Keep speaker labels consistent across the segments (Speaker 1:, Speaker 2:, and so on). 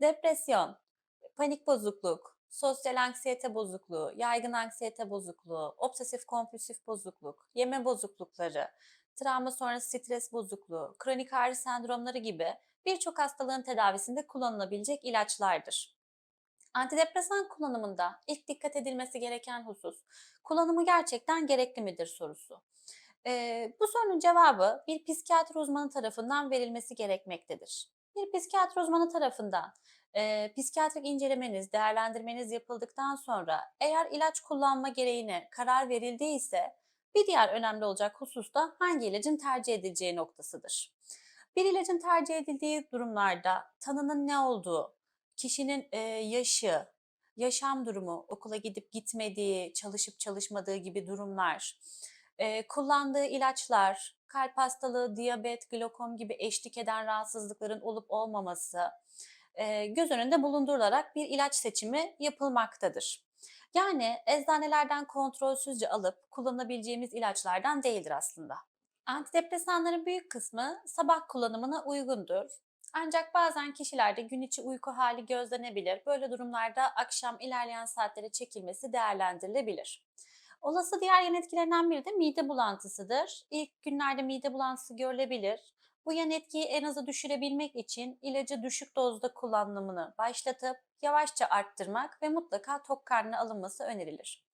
Speaker 1: Depresyon, panik bozukluk, sosyal anksiyete bozukluğu, yaygın anksiyete bozukluğu, obsesif kompulsif bozukluk, yeme bozuklukları, travma sonrası stres bozukluğu, kronik ağrı sendromları gibi birçok hastalığın tedavisinde kullanılabilecek ilaçlardır. Antidepresan kullanımında ilk dikkat edilmesi gereken husus, kullanımı gerçekten gerekli midir sorusu. Eee, bu sorunun cevabı bir psikiyatr uzmanı tarafından verilmesi gerekmektedir. Bir psikiyatr uzmanı tarafından eee, psikiyatrik incelemeniz, değerlendirmeniz yapıldıktan sonra eğer ilaç kullanma gereğine karar verildiyse bir diğer önemli olacak husus da hangi ilacın tercih edileceği noktasıdır. Bir ilacın tercih edildiği durumlarda tanının ne olduğu, kişinin eee, yaşı, yaşam durumu, okula gidip gitmediği, çalışıp çalışmadığı gibi durumlar, eee, kullandığı ilaçlar, kalp hastalığı, diyabet, glokom gibi eşlik eden rahatsızlıkların olup olmaması eee, göz önünde bulundurularak bir ilaç seçimi yapılmaktadır. Yani eczanelerden kontrolsüzce alıp kullanabileceğimiz ilaçlardan değildir aslında. Antidepresanların büyük kısmı sabah kullanımına uygundur. Ancak bazen kişilerde gün içi uyku hali gözlenebilir. Böyle durumlarda akşam ilerleyen saatlere çekilmesi değerlendirilebilir. Olası diğer yan etkilerinden biri de mide bulantısıdır. İlk günlerde mide bulantısı görülebilir. Bu yan etkiyi en aza düşürebilmek için ilacı düşük dozda kullanımını başlatıp yavaşça arttırmak ve mutlaka tok karnına alınması önerilir.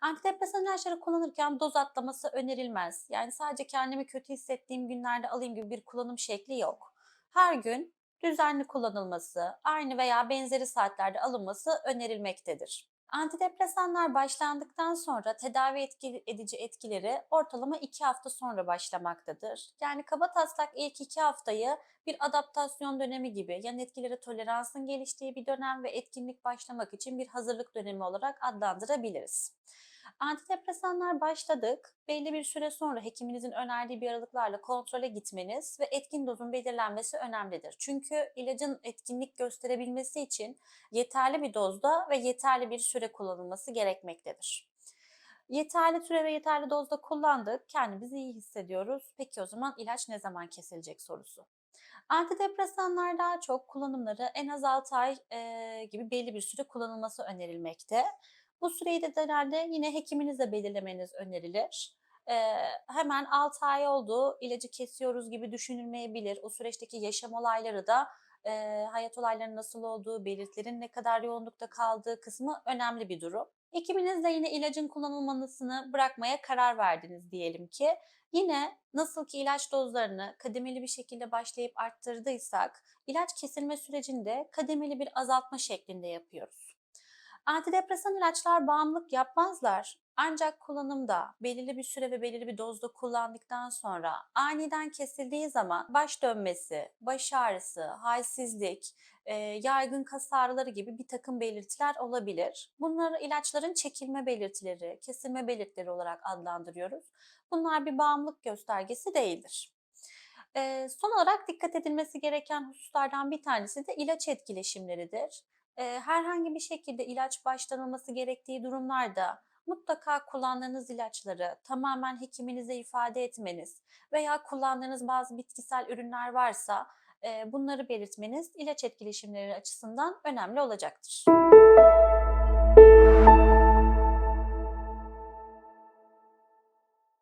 Speaker 1: Antidepresan ilaçları kullanırken doz atlaması önerilmez. Yani sadece kendimi kötü hissettiğim günlerde alayım gibi bir kullanım şekli yok. Her gün düzenli kullanılması, aynı veya benzeri saatlerde alınması önerilmektedir. Antidepresanlar başlandıktan sonra tedavi etki- edici etkileri ortalama 2 hafta sonra başlamaktadır. Yani kabataslak ilk 2 haftayı bir adaptasyon dönemi gibi yan etkilere toleransın geliştiği bir dönem ve etkinlik başlamak için bir hazırlık dönemi olarak adlandırabiliriz. Antidepresanlar başladık. Belli bir süre sonra hekiminizin önerdiği bir aralıklarla kontrole gitmeniz ve etkin dozun belirlenmesi önemlidir. Çünkü ilacın etkinlik gösterebilmesi için yeterli bir dozda ve yeterli bir süre kullanılması gerekmektedir. Yeterli süre ve yeterli dozda kullandık, kendimizi iyi hissediyoruz. Peki o zaman ilaç ne zaman kesilecek sorusu. Antidepresanlar daha çok kullanımları en az 6 ay eee, gibi belli bir süre kullanılması önerilmekte. Bu süreyi de genelde yine hekiminizle belirlemeniz önerilir. Eee, hemen 6 ay oldu, ilacı kesiyoruz gibi düşünülmeyebilir. O süreçteki yaşam olayları da eee, hayat olaylarının nasıl olduğu, belirtilerin ne kadar yoğunlukta kaldığı kısmı önemli bir durum. Hekiminizle yine ilacın kullanılmasını bırakmaya karar verdiniz diyelim ki. Yine nasıl ki ilaç dozlarını kademeli bir şekilde başlayıp arttırdıysak, ilaç kesilme sürecinde kademeli bir azaltma şeklinde yapıyoruz. Antidepresan ilaçlar bağımlılık yapmazlar. Ancak kullanımda belirli bir süre ve belirli bir dozda kullandıktan sonra aniden kesildiği zaman baş dönmesi, baş ağrısı, halsizlik, e, yaygın kas ağrıları gibi bir takım belirtiler olabilir. Bunları ilaçların çekilme belirtileri, kesilme belirtileri olarak adlandırıyoruz. Bunlar bir bağımlılık göstergesi değildir. Eee, son olarak dikkat edilmesi gereken hususlardan bir tanesi de ilaç etkileşimleridir. Herhangi bir şekilde ilaç başlanılması gerektiği durumlarda mutlaka kullandığınız ilaçları tamamen hekiminize ifade etmeniz veya kullandığınız bazı bitkisel ürünler varsa bunları belirtmeniz ilaç etkileşimleri açısından önemli olacaktır.